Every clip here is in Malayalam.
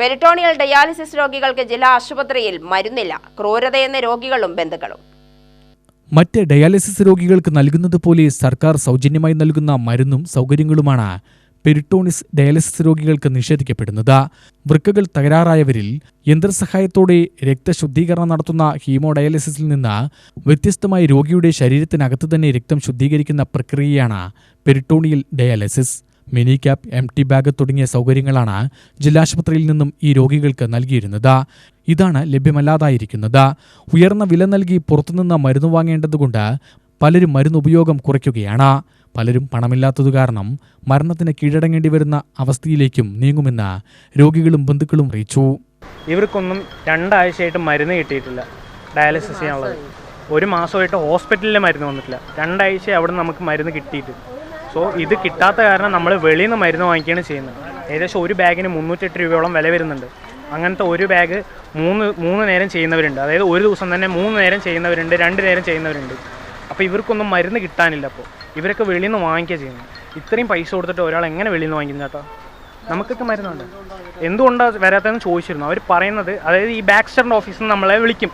പെരിട്ടോണിയൽ ഡയാലിസിസ് രോഗികൾക്ക് ജില്ലാ ആശുപത്രിയിൽ മരുന്നില്ല. ക്രൂരതയെന്ന രോഗികളും ബന്ധുക്കളും. മറ്റ് ഡയാലിസിസ് രോഗികൾക്ക് നൽകുന്നത് പോലെ സർക്കാർ സൗജന്യമായി നൽകുന്ന മരുന്നും സൗകര്യങ്ങളുമാണ് പെരിട്ടോണിസ് ഡയാലിസിസ് രോഗികൾക്ക് നിഷേധിക്കപ്പെടുന്നത്. വൃക്കകൾ തകരാറായവരിൽ യന്ത്രസഹായത്തോടെ രക്തശുദ്ധീകരണം നടത്തുന്ന ഹീമോ ഡയാലിസിസിൽ നിന്ന് വ്യത്യസ്തമായി രോഗിയുടെ ശരീരത്തിനകത്ത് തന്നെ രക്തം ശുദ്ധീകരിക്കുന്ന പ്രക്രിയയാണ് peritoneal dialysis. Mini cap M T bag തുടങ്ങിയ സൗകര്യങ്ങളാണ് ജില്ലാശുപത്രിയിൽ നിന്നും ഈ രോഗികൾക്ക് നൽകിയിരുന്നത്. ഇതാണ് ലഭ്യമല്ലാതായിരിക്കുന്നത്. ഉയർന്ന വില നൽകി പുറത്തുനിന്ന് മരുന്ന് വാങ്ങേണ്ടതുകൊണ്ട് പലരും മരുന്ന് ഉപയോഗം കുറയ്ക്കുകയാണ്. പലരും പണമില്ലാത്തതു കാരണം മരണത്തിന് കീഴടങ്ങേണ്ടി വരുന്ന അവസ്ഥയിലേക്കും നീങ്ങുമെന്ന് രോഗികളും ബന്ധുക്കളും അറിയിച്ചു. ഇവർക്കൊന്നും രണ്ടാഴ്ചയായിട്ട് മരുന്ന് കിട്ടിയിട്ടില്ല ഡയാലിസിസ് ചെയ്യാനുള്ളത്. ഒരു മാസമായിട്ട് ഹോസ്പിറ്റലിലെ മരുന്ന് വന്നിട്ടില്ല. രണ്ടാഴ്ച അവിടെ നമുക്ക് മരുന്ന് കിട്ടിയിട്ട് സോ ഇത് കിട്ടാത്ത കാരണം നമ്മൾ വെളിയിൽ നിന്ന് മരുന്ന് വാങ്ങിക്കുകയാണ് ചെയ്യുന്നത്. ഏകദേശം ഒരു ബാഗിന് മുന്നൂറ്റെട്ട് രൂപയോളം വില വരുന്നുണ്ട്. അങ്ങനത്തെ ഒരു ബാഗ് മൂന്ന് മൂന്ന് നേരം ചെയ്യുന്നവരുണ്ട്. അതായത് ഒരു ദിവസം തന്നെ മൂന്ന് നേരം ചെയ്യുന്നവരുണ്ട് രണ്ട് നേരം ചെയ്യുന്നവരുണ്ട്. അപ്പോൾ ഇവർക്കൊന്നും മരുന്ന് കിട്ടാനില്ല അപ്പോൾ ഇവരൊക്കെ വെളിയിൽ നിന്ന് വാങ്ങിക്കുക ചെയ്യുന്നത്. ഇത്രയും പൈസ കൊടുത്തിട്ട് ഒരാൾ എങ്ങനെ വെളിയിൽ നിന്ന് വാങ്ങിക്കുന്നു കേട്ടോ നമുക്കൊക്കെ മരുന്നുണ്ട്? എന്തുകൊണ്ടാണ് വരാത്തതെന്ന് ചോദിച്ചിരുന്നു. അവർ പറയുന്നത് അതായത് ഈ ബാക്സ്റ്ററിന്റെ ഓഫീസിൽ നിന്ന് നമ്മളെ വിളിക്കും.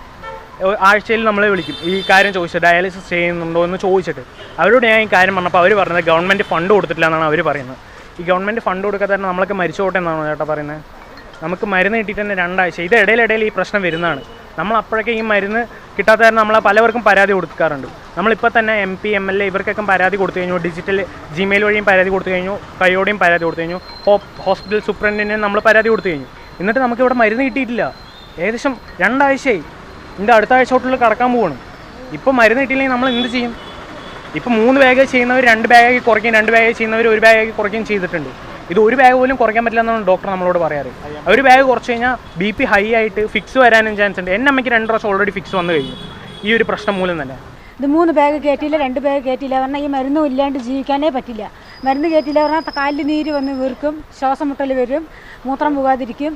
ആഴ്ചയിൽ നമ്മളെ വിളിക്കും. ഈ കാര്യം ചോദിച്ചിട്ട് ഡയാലിസിസ് ചെയ്യുന്നുണ്ടോ എന്ന് ചോദിച്ചിട്ട്. അവരോട് ഞാൻ ഈ കാര്യം പറഞ്ഞപ്പോൾ അവർ പറഞ്ഞത് ഗവൺമെന്റ് ഫണ്ട് കൊടുത്തിട്ടില്ല എന്നാണ് അവർ പറയുന്നത്. ഈ ഗവൺമെന്റ് ഫണ്ട് കൊടുക്കാതെ തന്നെ നമ്മളൊക്കെ മരിച്ചോട്ടെ എന്നാണോ ചേട്ടാ പറയുന്നത്? നമുക്ക് മരുന്ന് കിട്ടിയിട്ട് തന്നെ രണ്ടാഴ്ച. ഇത് ഇടയിലിടയിൽ ഈ പ്രശ്നം വരുന്നതാണ്. നമ്മൾ അപ്പോഴൊക്കെ ഈ മരുന്ന് കിട്ടാത്ത കാരണം നമ്മളെ പലവർക്കും പരാതി കൊടുക്കാറുണ്ട്. നമ്മളിപ്പോൾ തന്നെ M P M L A ഇവർക്കൊക്കെ പരാതി കൊടുത്തു കഴിഞ്ഞു. ഡിജിറ്റൽ ജിമെയിൽ വഴിയും പരാതി കൊടുത്തു കഴിഞ്ഞു. കൈയോടെയും പരാതി കൊടുത്തു കഴിഞ്ഞു. ഹോസ്പിറ്റൽ സൂപ്രണ്ടിനെ നമ്മൾ പരാതി കൊടുത്തു കഴിഞ്ഞു. എന്നിട്ട് നമുക്ക് ഇവിടെ മരുന്ന് കിട്ടിയിട്ടില്ല. ഏകദേശം രണ്ടാഴ്ചയായി. ഇതിന്റെ അടുത്ത ആഴ്ച തൊട്ടുള്ള കടക്കാൻ പോവാണ്. ഇപ്പം മരുന്ന് കിട്ടിയില്ലെങ്കിൽ നമ്മൾ എന്ത് ചെയ്യും? ഇപ്പം മൂന്ന് ബാഗ് ചെയ്യുന്നവർ രണ്ട് ബാഗാക്കി കുറയ്ക്കുകയും രണ്ട് ബാഗ് ചെയ്യുന്നവർ ഒരു ബാഗാക്കി കുറയ്ക്കുകയും ചെയ്തിട്ടുണ്ട്. ഇത് ഒരു ബാഗ് പോലും കുറയ്ക്കാൻ പറ്റില്ല എന്നാണ് ഡോക്ടർ നമ്മളോട് പറയാറ്. ഒരു ബാഗ് കുറച്ച് കഴിഞ്ഞാൽ ബി പി ഹൈ ആയിട്ട് ഫിക്സ് വരാനും ചാൻസ് ഉണ്ട്. എന്റെ അമ്മയ്ക്ക് രണ്ട് പ്രാവശ്യം ഓൾറെഡി ഫിക്സ് വന്നു കഴിഞ്ഞു. ഈ ഒരു പ്രശ്നം മൂലം തന്നെ. ഇത് മൂന്ന് ബാഗ് കയറ്റിയില്ല രണ്ട് ബാഗ് കയറ്റിയില്ല പറഞ്ഞാൽ ഈ മരുന്നും ഇല്ലാണ്ട് ജീവിക്കാനേ പറ്റില്ല. മരുന്ന് കയറ്റില്ല പറഞ്ഞാൽ കാലിൽ നീര് വന്ന് വീർക്കും ശ്വാസം മുട്ടൽ വരും മൂത്രം പോകാതിരിക്കും.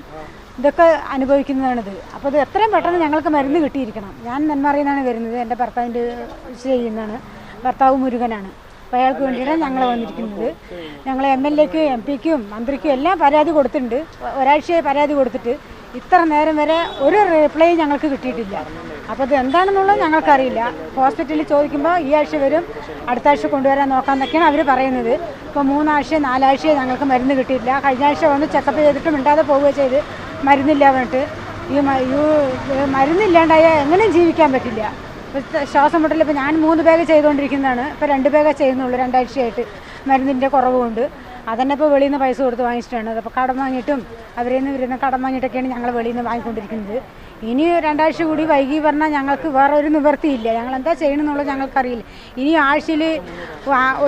ഇതൊക്കെ അനുഭവിക്കുന്നതാണിത്. അപ്പോൾ ഇത് എത്രയും പെട്ടെന്ന് ഞങ്ങൾക്ക് മരുന്ന് കിട്ടിയിരിക്കണം. ഞാൻ നെന്മാറിയെന്നാണ് വരുന്നത്. എന്റെ ഭർത്താവിന്റെ ചെയ്യുന്നതാണ്. ഭർത്താവ് മുരുകനാണ്. അപ്പോൾ അയാൾക്ക് വേണ്ടിയിട്ടാണ് ഞങ്ങൾ വന്നിരിക്കുന്നത്. ഞങ്ങൾ എം എൽ എക്കും എം പിക്കും മന്ത്രിക്കും എല്ലാം പരാതി കൊടുത്തിട്ടുണ്ട്. ഒരാഴ്ചയായി പരാതി കൊടുത്തിട്ട് ഇത്ര നേരം വരെ ഒരു റിപ്ലൈ ഞങ്ങൾക്ക് കിട്ടിയിട്ടില്ല. അപ്പോൾ ഇത് എന്താണെന്നുള്ളത് ഞങ്ങൾക്കറിയില്ല. ഹോസ്പിറ്റലിൽ ചോദിക്കുമ്പോൾ ഈ ആഴ്ച വരും അടുത്ത ആഴ്ച കൊണ്ടുവരാൻ നോക്കാമെന്നൊക്കെയാണ് അവർ പറയുന്നത്. ഇപ്പോൾ മൂന്നാഴ്ച നാലാഴ്ച ഞങ്ങൾക്ക് മരുന്ന് കിട്ടിയിട്ടില്ല. കഴിഞ്ഞ ആഴ്ച വന്ന് ചെക്കപ്പ് ചെയ്തിട്ട് മിണ്ടാതെ പോവുക ചെയ്ത്. മരുന്നില്ല പറഞ്ഞിട്ട്. ഈ മരുന്നില്ലാണ്ടായാൽ എങ്ങനെയും ജീവിക്കാൻ പറ്റില്ല. ശ്വാസം മുട്ടൽ ഇപ്പോൾ ഞാൻ മൂന്ന് ബാഗ് ചെയ്തുകൊണ്ടിരിക്കുന്നതാണ് ഇപ്പോൾ രണ്ട് ബാഗേ ചെയ്യുന്നുള്ളൂ രണ്ടാഴ്ചയായിട്ട്. മരുന്നിന്റെ കുറവ് കൊണ്ട് അതന്നെ ഇപ്പോൾ വെളിയിൽ നിന്ന് പൈസ കൊടുത്ത് വാങ്ങിച്ചിട്ടാണ്. അപ്പോൾ കടം വാങ്ങിയിട്ടും അവരിൽ നിന്ന് ഇവരിൽ കടം വാങ്ങിയിട്ടൊക്കെയാണ് ഞങ്ങൾ വെളിയിൽ നിന്ന് വാങ്ങിക്കൊണ്ടിരിക്കുന്നത്. ഇനി രണ്ടാഴ്ച കൂടി വൈകി പറഞ്ഞാൽ ഞങ്ങൾക്ക് വേറെ ഒരു നിവൃത്തിയില്ല ഞങ്ങൾ എന്താ ചെയ്യണമെന്നുള്ളത് ഞങ്ങൾക്കറിയില്ല. ഇനി ആഴ്ചയിൽ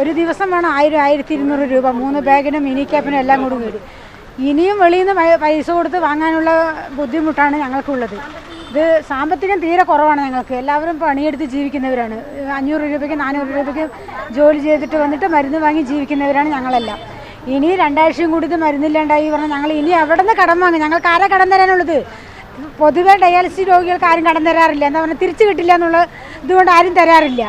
ഒരു ദിവസം വേണം ആയിരം ആയിരത്തി ഇരുന്നൂറ് രൂപ. മൂന്ന് ബാഗിനും മിനി ക്യാപ്പിനും എല്ലാം കൂടി വരും. ഇനിയും വെളിയിൽ നിന്ന് പൈസ കൊടുത്ത് വാങ്ങാനുള്ള ബുദ്ധിമുട്ടാണ് ഞങ്ങൾക്കുള്ളത്. ഇത് സാമ്പത്തികം തീരെ കുറവാണ് ഞങ്ങൾക്ക്. എല്ലാവരും പണിയെടുത്ത് ജീവിക്കുന്നവരാണ്. അഞ്ഞൂറ് രൂപയ്ക്ക് നാനൂറ് രൂപയ്ക്ക് ജോലി ചെയ്തിട്ട് വന്നിട്ട് മരുന്ന് വാങ്ങി ജീവിക്കുന്നവരാണ് ഞങ്ങളെല്ലാം. ഇനി രണ്ടാഴ്ചയും കൂടി ഇത് മരുന്നില്ലാണ്ടായി പറഞ്ഞാൽ ഞങ്ങൾ ഇനി എവിടെ നിന്ന് കടം വാങ്ങും ഞങ്ങൾക്ക് ആരാ കടം തരാനുള്ളത്? പൊതുവേ ഡയാലിസിസ് രോഗികൾക്ക് ആരും കടം തരാറില്ല. എന്താ പറഞ്ഞാൽ തിരിച്ചു കിട്ടില്ല എന്നുള്ള ഇതുകൊണ്ട് ആരും തരാറില്ല.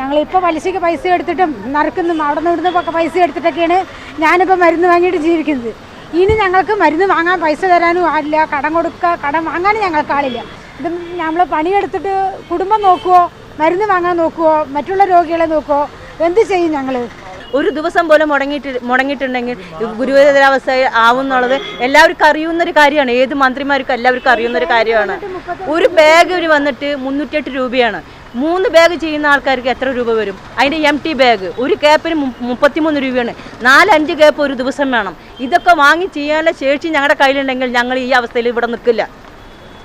ഞങ്ങളിപ്പോൾ പലിശയ്ക്ക് പൈസ എടുത്തിട്ടും നറുക്കുന്നു അവിടെ നിന്ന് ഇവിടുന്ന് ഒക്കെ പൈസ എടുത്തിട്ടൊക്കെയാണ് ഞാനിപ്പോൾ മരുന്ന് വാങ്ങിയിട്ട് ജീവിക്കുന്നത്. ഇനി ഞങ്ങൾക്ക് മരുന്ന് വാങ്ങാൻ പൈസ തരാനും ആളില്ല കടം കൊടുക്കുക കടം വാങ്ങാനും ഞങ്ങൾക്ക് ആളില്ല. ഇത് നമ്മൾ പണിയെടുത്തിട്ട് കുടുംബം നോക്കുവോ? മരുന്ന് വാങ്ങാൻ നോക്കുവോ? മറ്റുള്ള രോഗികളെ നോക്കുവോ? എന്ത് ചെയ്യും ഞങ്ങൾ? ഒരു ദിവസം പോലും മുടങ്ങിയിട്ട് മുടങ്ങിയിട്ടുണ്ടെങ്കിൽ ഗുരുതരാവസ്ഥ ആവും എന്നുള്ളത് എല്ലാവർക്കും അറിയുന്ന ഒരു കാര്യമാണ്. ഏത് മന്ത്രിമാർക്കും എല്ലാവർക്കും അറിയുന്ന ഒരു കാര്യമാണ്. ഒരു ബാഗ് വന്നിട്ട് മുന്നൂറ്റിയെട്ട് രൂപയാണ്. മൂന്ന് ബാഗ് ചെയ്യുന്ന ആൾക്കാർക്ക് എത്ര രൂപ വരും? അതിന്റെ എം ടി ബാഗ് ഒരു ക്യാപ്പിന് മുപ്പത്തിമൂന്ന് രൂപയാണ്. നാലഞ്ച് ക്യാപ്പ് ഒരു ദിവസം വേണം. ഇതൊക്കെ വാങ്ങി ചെയ്യാനുള്ള ശേഷി ഞങ്ങളുടെ കയ്യിലുണ്ടെങ്കിൽ ഞങ്ങൾ ഈ അവസ്ഥയിൽ ഇവിടെ നിൽക്കില്ല.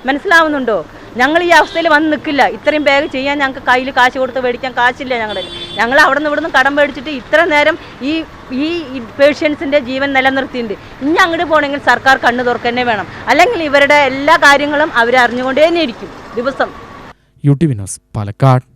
മനസ്സിലാവുന്നുണ്ടോ? ഞങ്ങൾ ഈ അവസ്ഥയിൽ വന്ന് നിൽക്കില്ല. ഇത്രയും ബാഗ് ചെയ്യാൻ ഞങ്ങൾക്ക് കയ്യിൽ കാശ് കൊടുത്ത് മേടിക്കാൻ കാശില്ല ഞങ്ങളുടെ ഞങ്ങൾ അവിടെ നിന്ന് ഇവിടുന്ന് കടം മേടിച്ചിട്ട് ഇത്ര നേരം ഈ ഈ പേഷ്യൻസിന്റെ ജീവൻ നിലനിർത്തിയിട്ടുണ്ട്. ഇനി അങ്ങോട്ട് പോകണമെങ്കിൽ സർക്കാർ കണ്ണു തുറക്കന്നെ വേണം. അല്ലെങ്കിൽ ഇവരുടെ എല്ലാ കാര്യങ്ങളും അവരറിഞ്ഞുകൊണ്ടേ തന്നെ ഇരിക്കും ദിവസം. U T Vinos Palakkad.